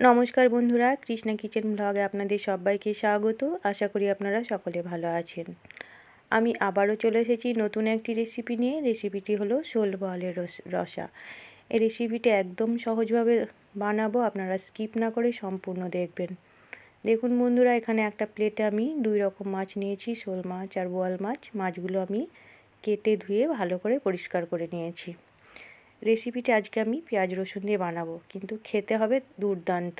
নমস্কার বন্ধুরা, কৃষ্ণা কিচেন ব্লগে আপনাদের সবাইকে স্বাগত। আশা করি আপনারা সকলে ভালো আছেন। আমি আবারও চলে এসেছি নতুন একটি রেসিপি নিয়ে। রেসিপিটি হলো শোল বলের রসা এই রেসিপিটি একদম সহজভাবে বানাবো, আপনারা স্কিপ না করে সম্পূর্ণ দেখবেন। দেখুন বন্ধুরা, এখানে একটা প্লেটে আমি দুই রকম মাছ নিয়েছি, শোল মাছ আর বোয়াল মাছ। মাছগুলো আমি কেটে ধুয়ে ভালো করে পরিষ্কার করে নিয়েছি। রেসিপিটি আজকে আমি পেঁয়াজ রসুন দিয়ে বানাবো, কিন্তু খেতে হবে দুর্দান্ত।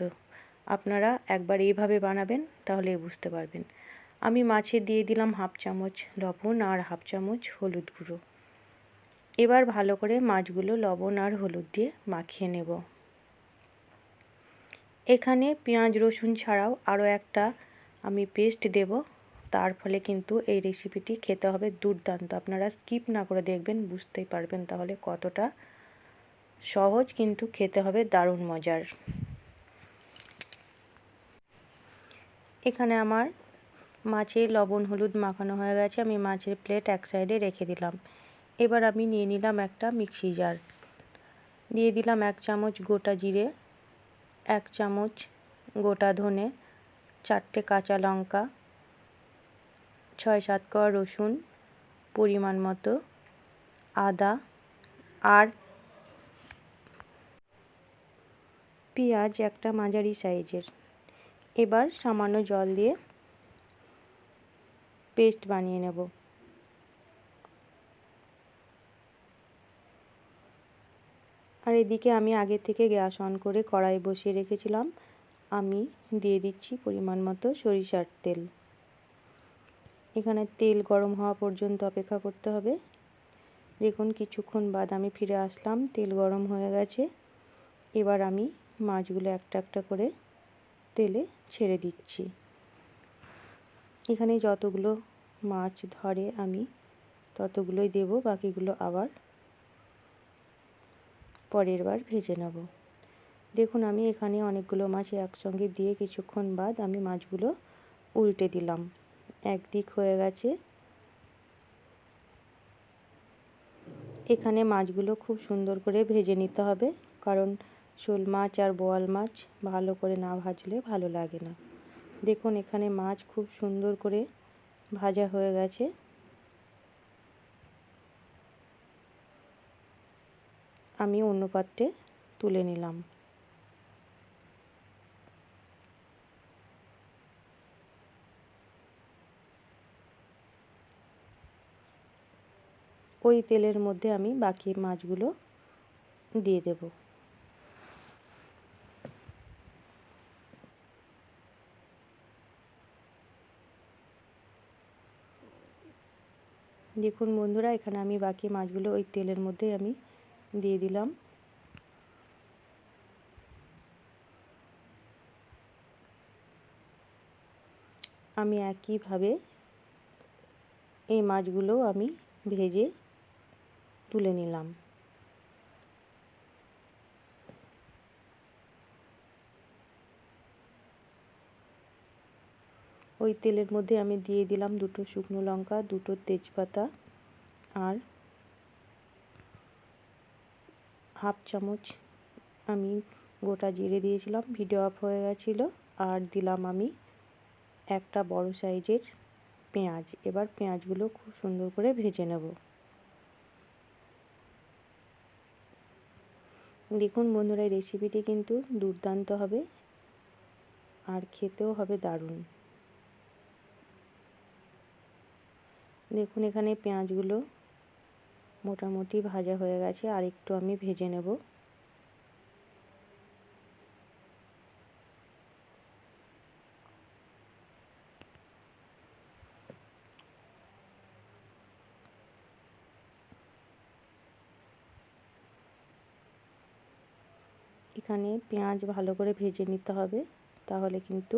আপনারা একবার এইভাবে বানাবেন তাহলে বুঝতে পারবেন। আমি মাছে দিয়ে দিলাম হাফ চামচ লবণ আর হাফ চামচ হলুদ গুঁড়ো। এবার ভালো করে মাছগুলো লবণ আর হলুদ দিয়ে মাখিয়ে নেব। এখানে পেঁয়াজ রসুন ছাড়াও আরও একটা আমি পেস্ট দেব, তার ফলে কিন্তু এই রেসিপিটি খেতে হবে দুর্দান্ত। আপনারা স্কিপ না করে দেখবেন, বুঝতেই পারবেন তাহলে কতটা সহজ কিন্তু খেতে হবে দারুণ মজার। এখানে আমার মাছে লবণ, হলুদ মাখানো হয়ে গেছে, আমি মাছের প্লেট এক সাইডে রেখে দিলাম। এবার আমি নিয়ে নিলাম একটা মিক্সি জার দিয়ে দিলাম এক চামচ গোটা জিরে, এক চামচ গোটা ধনে, চারটে কাঁচা লঙ্কা ছয় সাত কোয়া রসুন পরিমাণ মতো, আদা, আর পেঁয়াজ একটা মাঝারি সাইজের। এবার সামান্য জল দিয়ে পেস্ট বানিয়ে নেব। আর এদিকে আমি আগে থেকে গ্যাস অন করে কড়াই বসিয়ে রেখেছিলাম। আমি দিয়ে দিচ্ছি পরিমাণ মতো সরিষার তেল। এখানে তেল গরম হওয়া পর্যন্ত অপেক্ষা করতে হবে। দেখুন, কিছুক্ষণ বাদ আমি ফিরে আসলাম, তেল গরম হয়ে গেছে। এবার আমি মাছগুলো একটা একটা করে তেলে ছেড়ে দিচ্ছি। এখানে যতগুলো মাছ ধরে আমি ততগুলোই দেব, বাকিগুলো আবার পরের বার ভেজে নেব। দেখুন, আমি এখানে অনেকগুলো মাছ একসঙ্গে দিয়ে কিছুক্ষণ বাদ আমি মাছগুলো উল্টে দিলাম। একদিক হয়ে গেছে। এখানে মাছগুলো খুব সুন্দর করে ভেজে নিতে হবে, কারণ শোল মাছ আর বোয়াল মাছ ভালো করে না ভাজলে ভালো লাগে না। দেখুন, এখানে মাছ খুব সুন্দর করে ভাজা হয়ে গেছে। আমি অন্য পাত্রে তুলে নিলাম। ওই তেলের মধ্যে আমি বাকি মাছগুলো দিয়ে দেবো। দেখুন বন্ধুরা, এখানে আমি বাকি মাছগুলো ওই তেলের মধ্যে আমি দিয়ে দিলাম। আমি একইভাবে এই মাছগুলো আমি ভেজে তুলে নিলাম। ওই তেলের মধ্যে আমি দিয়ে দিলাম দুটো শুকনো লঙ্কা, দুটো তেজপাতা আর হাফ চামচ আমি গোটা জিরে দিয়েছিলাম ভিডিও অফ হয়ে গেছিল আর দিলাম আমি একটা বড় সাইজের পেঁয়াজ। এবার পেঁয়াজগুলো খুব সুন্দর করে ভেজে নেব। দেখুন বন্ধুরা, এই রেসিপিটি কিন্তু দুর্দান্ত হবে আর খেতেও হবে দারুণ। দেখুন, এখানে পেঁয়াজগুলো মোটামুটি ভাজা হয়ে গেছে, আর একটু আমি ভেজে নেব। এখানে পেঁয়াজ ভালো করে ভেজে নিতে হবে, তাহলে কিন্তু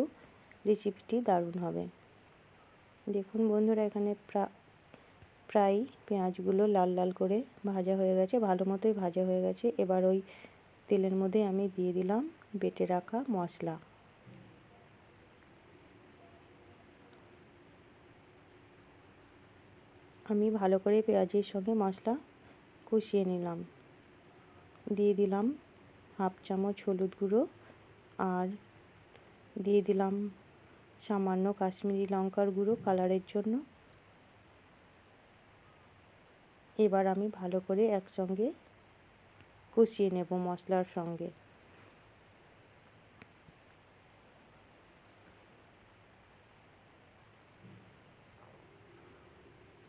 রেসিপিটি দারুণ হবে। দেখুন বন্ধুরা, এখানে প্রায় পেঁয়াজগুলো লাল লাল করে ভাজা হয়ে গেছে, ভালো মতোই ভাজা হয়ে গেছে। এবার ওই তেলের মধ্যে আমি দিয়ে দিলাম বেটে রাখা মশলা। আমি ভালো করে পেঁয়াজের সঙ্গে মশলা কষিয়ে নিলাম। দিয়ে দিলাম হাফ চামচ হলুদ গুঁড়ো আর দিয়ে দিলাম সামান্য কাশ্মীরি লঙ্কার গুঁড়ো কালারের জন্য। এবার আমি ভালো করে একসঙ্গে কষিয়ে নেব মশলার সঙ্গে।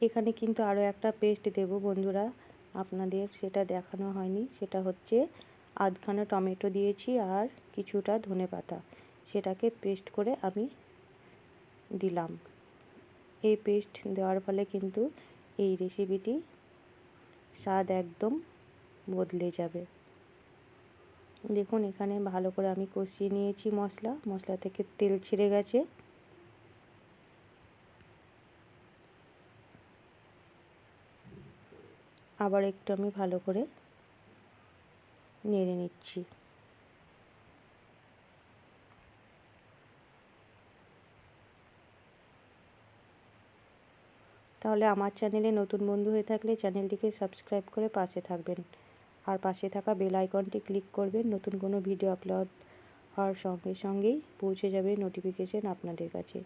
এখানে কিন্তু আরও একটা পেস্ট দেব বন্ধুরা, আপনাদের সেটা দেখানো হয়নি। সেটা হচ্ছে আধখানা টমেটো দিয়েছি আর কিছুটা ধনে পাতা। সেটাকে পেস্ট করে আমি দিলাম। এই পেস্ট দেওয়ার ফলে কিন্তু এই রেসিপিটি স্বাদ একদম বদলে যাবে। দেখুন, এখানে ভালো করে আমি কষিয়ে নিয়েছি মশলা। মশলা থেকে তেল ছেড়ে গেছে। আবার একটু আমি ভালো করে নেড়ে নিচ্ছি। তাহলে আমার চ্যানেলে নতুন বন্ধু হয়ে থাকলে চ্যানেলটিকে সাবস্ক্রাইব করে পাশে থাকবেন। আর পাশে থাকা বেল আইকনটি ক্লিক করবেন, নতুন কোনো ভিডিও আপলোড হওয়ার সঙ্গে সঙ্গেই পৌঁছে যাবে নোটিফিকেশন আপনাদের কাছে।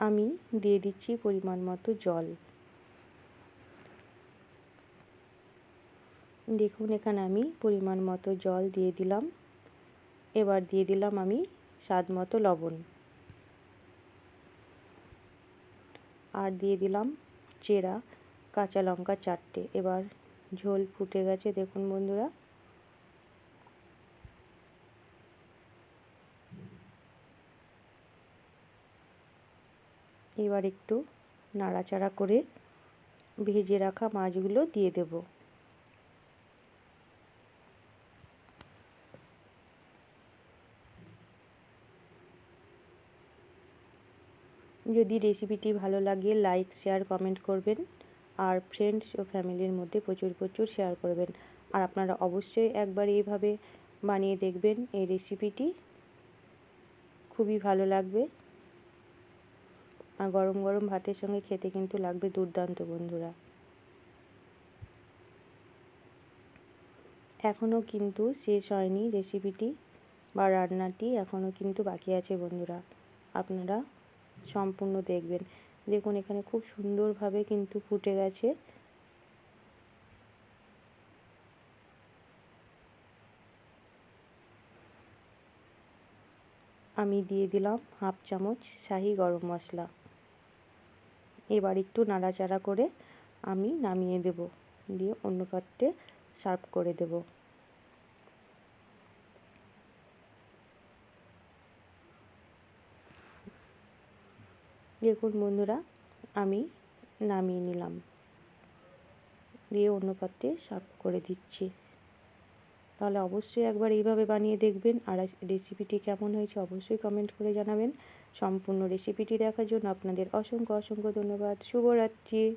আমি দিয়ে দিচ্ছি পরিমাণ মতো জল। দেখুন, এখানে আমি পরিমাণ মতো জল দিয়ে দিলাম। এবার দিয়ে দিলাম আমি স্বাদ মতো লবণ। আর দিয়ে দিলাম চেরা, কাঁচা লঙ্কা চারটে। এবার ঝোল ফুটে গেছে, দেখুন বন্ধুরা। এবার একটু নাড়াচাড়া করে ভেজে রাখা মাছগুলো দিয়ে দেব। যদি রেসিপিটি ভালো লাগে লাইক শেয়ার কমেন্ট করবেন। আর ফ্রেন্ডস ও ফ্যামিলির মধ্যে প্রচুর প্রচুর শেয়ার করবেন। আর আপনারা অবশ্যই একবার এইভাবে বানিয়ে দেখবেন এই রেসিপিটি খুবই ভালো লাগবে। আর গরম গরম ভাতের সঙ্গে খেতে কিন্তু লাগবে দুর্দান্ত, বন্ধুরা। এখনও কিন্তু শেষ হয়নি রেসিপিটি বা রান্নাটি এখনও কিন্তু বাকি আছে, বন্ধুরা। আপনারা সম্পূর্ণ দেখবেন। দেখুন, এখানে খুব সুন্দরভাবে কিন্তু ফুটে গেছে। আমি দিয়ে দিলাম হাফ চামচ শাহি গরম মশলা। এবার একটু নাড়াচাড়া করে আমি নামিয়ে দেব। দিয়ে অন্য পাত্রে সার্ভ করে দেব। দেখুন বন্ধুরা, আমি নামিয়ে নিলাম। দিয়ে অন্য পাত্রে সার্ভ করে দিচ্ছি। তাহলে অবশ্যই একবার এইভাবে বানিয়ে দেখবেন। আর রেসিপিটি কেমন হয়েছে অবশ্যই কমেন্ট করে জানাবেন। সম্পূর্ণ রেসিপিটি দেখার জন্য আপনাদের অসংখ্য অসংখ্য ধন্যবাদ। শুভরাত্রি।